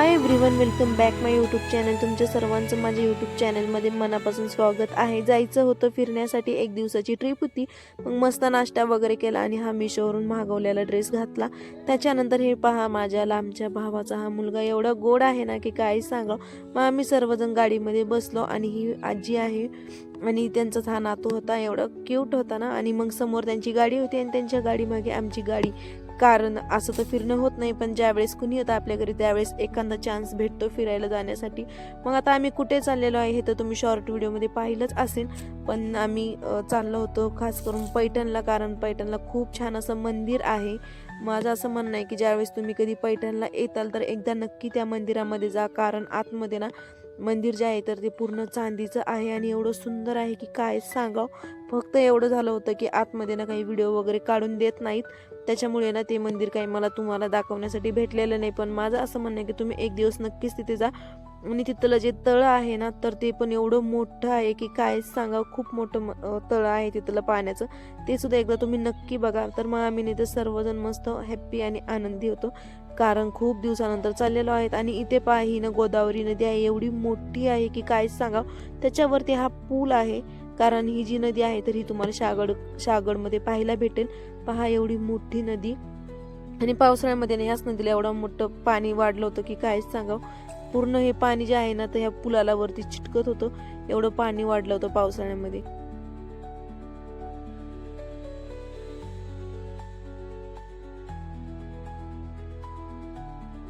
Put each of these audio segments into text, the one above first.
Hi everyone welcome back my YouTube channel तुमच्या सर्वांचं माझ्या यूट्यूब चॅनलमध्ये मनापासून स्वागत आहे. जायचं होतं फिरण्यासाठी एक दिवसाची ट्रिप होती. मग मस्त नाश्ता वगैरे केला आणि हा मिशोवरून मागवलेला ड्रेस घातला. त्याच्यानंतर हे पहा माझ्या लांबच्या भावाचा हा मुलगा एवढा गोड आहे ना की काय सांगा मग आम्ही सर्वजण गाडीमध्ये बसलो आणि ही आजी आहे आणि त्यांचाच हा नातू होता. एवढा क्यूट होता ना. आणि मग समोर त्यांची गाडी होती आणि त्यांच्या गाडीमागे आमची गाडी कारण असं तर फिरणं होत नाही पण ज्यावेळेस कुणी येतं आपल्या घरी त्यावेळेस एखादा चान्स भेटतो फिरायला जाण्यासाठी. मग आता आम्ही कुठे चाललेलो आहे हे तर तुम्ही शॉर्ट व्हिडिओमध्ये पाहिलंच असेल पण आम्ही चाललो होतो खास करून पैठणला कारण पैठणला खूप छान असं मंदिर आहे. माझं असं म्हणणं आहे की ज्यावेळेस तुम्ही कधी पैठणला येताल तर एकदा नक्की त्या मंदिरामध्ये जा कारण आतमध्ये ना मंदिर जे आहे तर ते पूर्ण चांदीचं आहे आणि एवढं सुंदर आहे की काय सांगाव. फक्त एवढं झालं होतं की आतमध्ये ना काही व्हिडिओ वगैरे काढून देत नाहीत. त्याच्यामुळे ना ते मंदिर काही मला तुम्हाला दाखवण्यासाठी भेटलेलं नाही. पण माझं असं म्हणणं आहे की तुम्ही एक दिवस नक्कीच तिथे जा. आणि तिथलं जे तळं आहे ना तर ते पण एवढं मोठं आहे की काय सांगा खूप मोठं तळं आहे तिथलं पाण्याचं ते सुद्धा एकदा तुम्ही नक्की बघा. तर मग आम्ही नाही तर सर्वजण मस्त हॅप्पी आणि आनंदी होतो. कारण खूप दिवसानंतर चाललेलो आहेत आणि इथे पहा ही ना गोदावरी नदी आहे एवढी मोठी आहे की काय सांगा त्याच्यावरती हा पूल आहे. कारण ही जी नदी आहे तर ही तुम्हाला शागड शागडमध्ये पाहायला भेटेल. पहा एवढी मोठी नदी. आणि पावसाळ्यामध्ये ना ह्याच नदीला एवढं मोठं पाणी वाढलं होतं की कायच सांगावं. पूर्ण हे पाणी जे आहे ना तर ह्या पुलाला वरती चिटकत होतं. एवढं पाणी वाढलं होतं पावसाळ्यामध्ये.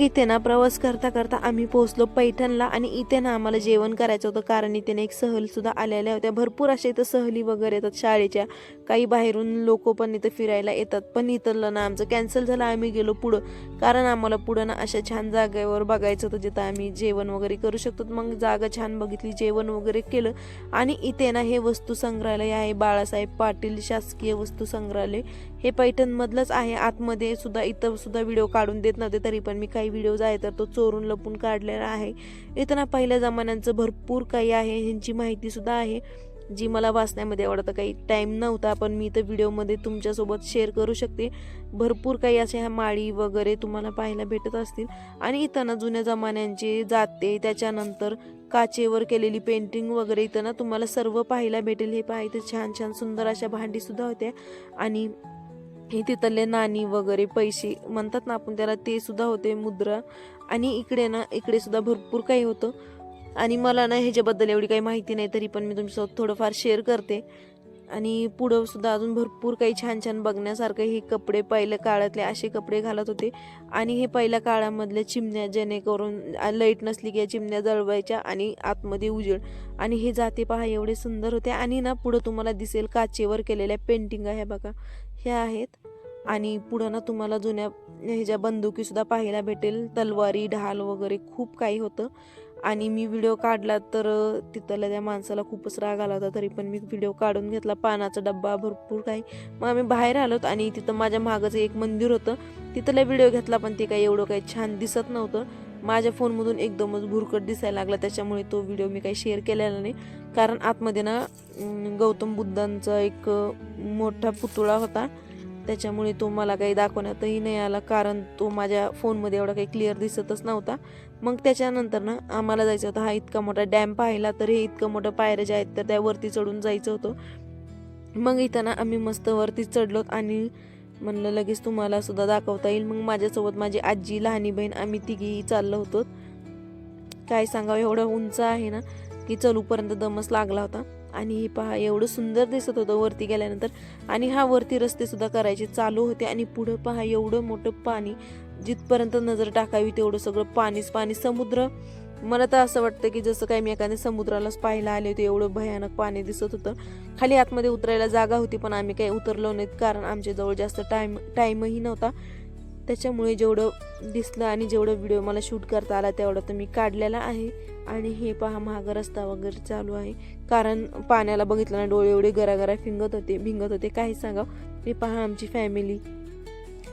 इथे ना प्रवास करता करता आम्ही पोहोचलो पैठणला आणि इथे ना आम्हाला जेवण करायचं होतं. कारण इथे ना एक सहल सुद्धा आलेल्या होत्या. भरपूर अशा इथं सहली वगैरे येतात शाळेच्या. काही बाहेरून लोक पण इथं फिरायला येतात. पण इथलं ना आमचं कॅन्सल झालं आम्ही गेलो पुढं. कारण आम्हाला पुढं ना अशा छान जागेवर बघायचं होतं जिथं आम्ही जेवण वगैरे करू शकतो. मग जागा छान बघितली जेवण वगैरे केलं. आणि इथे ना हे वस्तू संग्रहालय आहे. बाळासाहेब पाटील शासकीय वस्तू संग्रहालय हे पैठणमधलंच आहे. आतमध्ये सुद्धा इथं सुद्धा व्हिडिओ काढून देत नव्हते तरी पण मी काही व्हिडिओज आहे तर तो चोरून लपून काढलेला आहे. इथं पहिल्या जमान्यांचं भरपूर काही आहे ह्यांची माहितीसुद्धा आहे. जी मला वाचण्यामध्ये आवडतं. काही टाईम नव्हता पण मी तर व्हिडिओमध्ये तुमच्यासोबत शेअर करू शकते. भरपूर काही अशा ह्या माळी वगैरे तुम्हाला पाहायला भेटत असतील. आणि इथं ना जुन्या जमान्यांचे जाते त्याच्यानंतर काचेवर केलेली पेंटिंग वगैरे इथं ना तुम्हाला सर्व पाहायला भेटेल. हे पाहायचं छान छान सुंदर अशा भांडीसुद्धा होत्या. आणि हे तिथले नाणी वगैरे पैसे म्हणतात ना आपण त्याला ते सुद्धा होते मुद्रा. आणि इकडे ना इकडे सुद्धा भरपूर काही होतं. आणि मला ना ह्याच्याबद्दल एवढी काही माहिती नाही तरी पण मी तुमच्यासोबत थोडंफार शेअर करते. आणि पुढं सुद्धा अजून भरपूर काही छान छान बघण्यासारखं हे कपडे पहिल्या काळातले असे कपडे घालत होते. आणि हे पहिल्या काळामधल्या चिमण्या जेणेकरून लाइट नसली की या चिमण्या जळवायच्या आणि आतमध्ये उजेड. आणि हे जाते पहा एवढे सुंदर होते. आणि ना पुढं तुम्हाला दिसेल काचेवर केलेल्या पेंटिंग आहे बघा. ह्या आहेत. आणि पुढं ना तुम्हाला जुन्या ह्याच्या बंदुकीसुद्धा पाहायला भेटेल. तलवारी ढाल वगैरे खूप काही होतं. आणि मी व्हिडिओ काढला तर तिथल्या त्या माणसाला खूपच राग आला होता तरी पण मी व्हिडिओ काढून घेतला. पानाचा डब्बा भरपूर काही. मग आम्ही बाहेर आलोत आणि तिथं माझ्या मागचं एक मंदिर होतं. तिथला व्हिडिओ घेतला पण ते काही एवढं काही छान दिसत नव्हतं. माझ्या फोनमधून एकदमच भुरकट दिसायला लागला त्याच्यामुळे तो व्हिडिओ मी काही शेअर केलेला नाही. कारण आतमध्ये ना गौतम बुद्धांचा एक मोठा पुतळा होता. त्याच्यामुळे तो मला काही दाखवण्यातही नाही आला कारण तो माझ्या फोनमध्ये एवढा काही क्लिअर दिसतच नव्हता. मग त्याच्यानंतर ना आम्हाला जायचं होतं. हा इतका मोठा डॅम पाहिला तर हे इतकं मोठं पायऱ्या ज्या आहेत तर त्यावरती चढून जायचं होतं. मग इथं ना आम्ही मस्त वरती चढलोत आणि म्हणलं लगेच तुम्हाला सुद्धा दाखवता येईल. मग माझ्यासोबत माझी आजी लहानी बहीण आम्ही तिघीही चाललो होतो. काय सांगावं एवढं उंच आहे ना की चलूपर्यंत दमच लागला होता. आणि हे पहा एवढं सुंदर दिसत होतं वरती गेल्यानंतर. आणि हा वरती रस्ते सुद्धा करायचे चालू होते. आणि पुढं पहा एवढं मोठं पाणी जिथपर्यंत नजर टाकावी तेवढं सगळं पाणीच पाणी. समुद्र मला तर असं वाटतं की जसं काही मी एखाद्या समुद्रालाच पाहायला आले होते एवढं भयानक पाणी दिसत होतं. खाली आतमध्ये उतरायला जागा होती पण आम्ही काही उतरलो नाहीत कारण आमच्याजवळ जास्त टाईम टाईमही नव्हता. त्याच्यामुळे जेवढं दिसलं आणि जेवढं व्हिडिओ मला शूट करता आला तेवढं तर मी काढलेला आहे. आणि हे पहा महाग रस्ता वगैरे चालू आहे. कारण पाण्याला बघितलं ना डोळे एवढे गरागरा फिंगत होते भिंगत होते. काही सांगा हे पहा आमची फॅमिली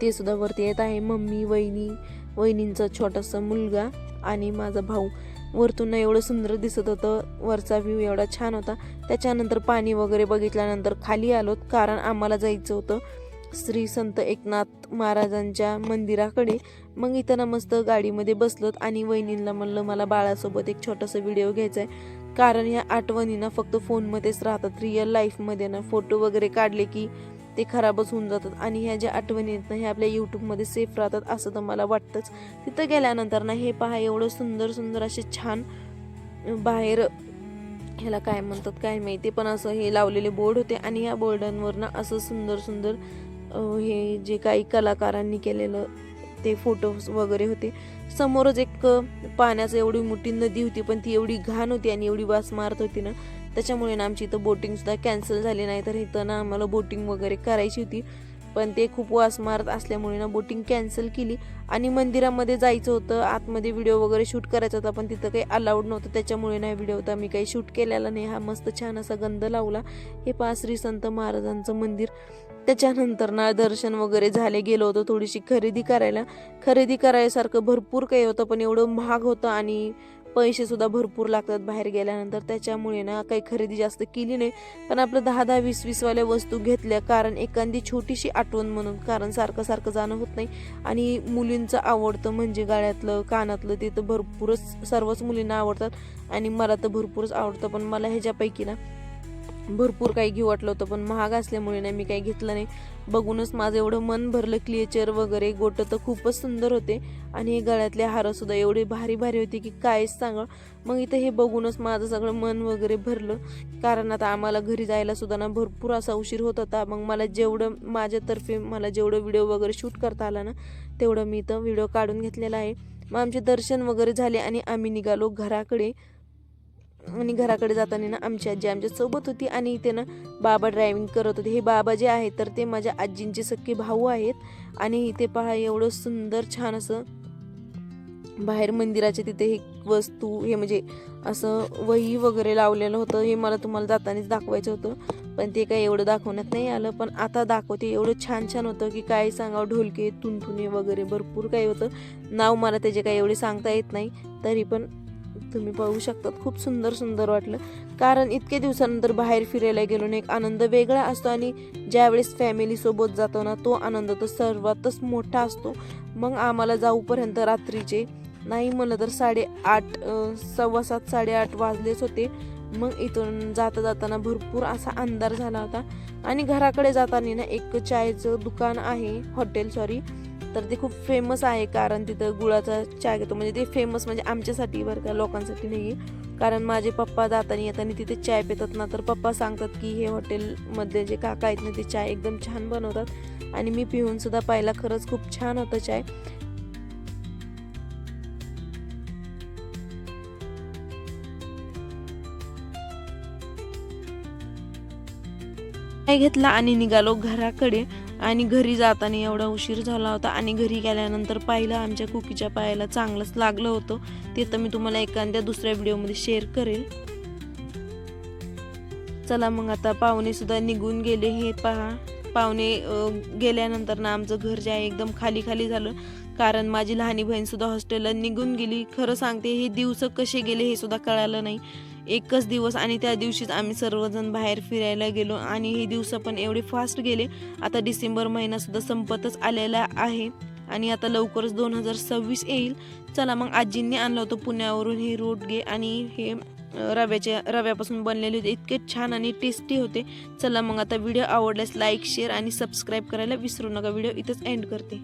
ते सुद्धा वरती येत आहे. मम्मी वहिनी वहिनींचा छोटासा मुलगा आणि माझा भाऊ. वरतून एवढं सुंदर दिसत होतं. वरचा व्ह्यू एवढा छान होता. त्याच्यानंतर पाणी वगैरे बघितल्यानंतर खाली आलोत. कारण आम्हाला जायचं होतं. श्री संत एकनाथ महाराजांच्या मंदिराकडे. मग इथं ना मस्त गाडीमध्ये बसलोत आणि वहिनींना म्हणलं मला बाळासोबत एक छोटासा व्हिडिओ घ्यायचा आहे कारण ह्या आठवणींना फक्त फोनमध्येच राहतात. रिअल लाईफमध्ये ना फोटो वगैरे काढले की ते खराबच होऊन जातात. आणि ह्या ज्या आठवणी आहेत ना हे आपल्या यूट्यूबमध्ये सेफ राहतात असं तर मला वाटतंच. तिथं गेल्यानंतर ना हे पहा एवढं सुंदर सुंदर असे छान बाहेर ह्याला काय म्हणतात काय माहिती पण असं हे लावलेले बोर्ड होते. आणि ह्या बोर्डांवर ना असं सुंदर सुंदर हे जे काही कलाकारांनी केलेलं ते फोटोज वगैरे होते. समोरच एक पाण्याचं एवढी मोठी नदी होती पण ती एवढी घाण होती आणि एवढी वास मारत होती ना त्याच्यामुळे ना आमची इथं बोटिंगसुद्धा कॅन्सल झाली नाही. तर इथं ना आम्हाला बोटिंग वगैरे करायची होती. पण ते खूप वास मारत असल्यामुळे ना बोटिंग कॅन्सल केली. आणि मंदिरामध्ये जायचं होतं आतमध्ये व्हिडिओ वगैरे शूट करायचा होता पण तिथं काही अलाउड नव्हतं. त्याच्यामुळे नाही व्हिडिओ होता मी काही शूट केलेला नाही. हा मस्त छान असा गंध लावला. हे पासरी श्री संत महाराजांचं मंदिर. त्याच्यानंतर ना दर्शन वगैरे झाले गेलो होतो थोडीशी खरेदी करायला. खरेदी करायसारखं भरपूर काही होतं पण एवढं महाग होतं आणि पैसेसुद्धा भरपूर लागतात बाहेर गेल्यानंतर. त्याच्यामुळे ना काही खरेदी जास्त केली नाही. पण आपलं दहा दहा वीस वीसवाल्या वस्तू घेतल्या कारण एखादी छोटीशी आठवण म्हणून कारण सारखं सारखं जाणं होत नाही. आणि मुलींचं आवडतं म्हणजे गाळ्यातलं कानातलं ते तर भरपूरच सर्वच मुलींना आवडतात. आणि मला तर भरपूरच आवडतं पण मला ह्याच्यापैकी ना भरपूर काही घेऊ वाटलं होतं पण महाग असल्यामुळे नाही मी काही घेतलं नाही. बघूनच माझं एवढं मन भरलं क्लिएचर वगैरे गोटं तर खूपच सुंदर होते. आणि हे गळ्यातले हारसुद्धा एवढे भारी भारी होते की कायच सांगा. मग इथं हे बघूनच माझं सगळं मन वगैरे भरलं. कारण आता आम्हाला घरी जायला सुद्धा ना भरपूर असा उशीर होत होता. मग मला जेवढं माझ्यातर्फे मला जेवढं व्हिडिओ वगैरे शूट करता आला ना तेवढं मी इथं व्हिडिओ काढून घेतलेला आहे. मग आमचे दर्शन वगैरे झाले आणि आम्ही निघालो घराकडे. आणि घराकडे जाताना ना आमची आजी आमच्यासोबत होती आणि इथे ना बाबा ड्रायव्हिंग करत होते. हे बाबा जे आहेत तर ते माझ्या आजींचे सख्खे भाऊ आहेत. आणि इथे पहा एवढं सुंदर छान असं बाहेर मंदिराचे तिथे हे वस्तू हे म्हणजे असं वही वगैरे लावलेलं होतं. हे मला तुम्हाला जातानाच दाखवायचं होतं. पण ते काही एवढं दाखवण्यात नाही आलं. पण आता दाखवते. एवढं छान छान होतं की काय सांगावं? ढोलके तुनतुने वगैरे भरपूर काही होतं. नाव मला त्याचे काही एवढे सांगता येत नाही. तरी पण तुम्ही पाहू शकतात. खूप सुंदर सुंदर वाटलं. कारण इतके दिवसानंतर बाहेर फिरायला गेलो ना एक आनंद वेगळा असतो आणि ज्यावेळेस फॅमिलीसोबत जातो ना तो आनंद तर सर्वातच मोठा असतो. मग आम्हाला जाऊपर्यंत रात्रीचे नाही म्हणलं तर साडेआठ सव्वा सात साडेआठ वाजलेच होते. मग इथून जाता जाताना भरपूर असा अंधार झाला होता. आणि घराकडे जाताना ना एक चायचं दुकान आहे हॉटेल सॉरी तर ते खूप फेमस आहे कारण तिथं गुळाचा चहा घेतो. म्हणजे ते फेमस म्हणजे आमच्यासाठी बरं का लोकांसाठी नाही आहे कारण माझे पप्पा जाताना येताना तिथे चाय पितात ना तर पप्पा सांगतात की हे हॉटेलमध्ये जे काका आहेत ना ते चाय एकदम छान बनवतात. आणि मी पिऊन सुद्धा पाहिला खरंच खूप छान होतं चाय. घेतला आणि निघालो घराकडे. आणि घरी जाताना एवढा उशीर झाला होता आणि घरी गेल्यानंतर पाहिलं आमच्या कुकीच्या पायाला चांगलंच लागलं होतं. ते तर मी तुम्हाला एखाद्या दुसऱ्या व्हिडिओमध्ये शेअर करेल चला मग आता पाहुणे सुद्धा निघून गेले. हे पहा पाहुणे गेल्यानंतर ना आमचं घर जे आहे एकदम खाली खाली झालं. कारण माझी लहानी बहीण सुद्धा हॉस्टेलला निघून गेली. खरं सांगते हे दिवस कसे गेले हे सुद्धा कळालं नाही. एकच दिवस आणि त्या दिवशीच आम्ही सर्वजण बाहेर फिरायला गेलो आणि हे दिवस पण एवढे फास्ट गेले. आता डिसेंबर महिनासुद्धा संपतच आलेला आहे आणि आता लवकरच दोन हजार सव्वीस येईल. चला मग आजींनी आणलं होतं पुण्यावरून हे रोडगे आणि हे रव्याच्या रव्यापासून बनलेले होते. इतके छान आणि टेस्टी होते. चला मग आता व्हिडिओ आवडल्यास लाईक शेअर आणि सबस्क्राईब करायला विसरू नका. व्हिडिओ इथंच एंड करते.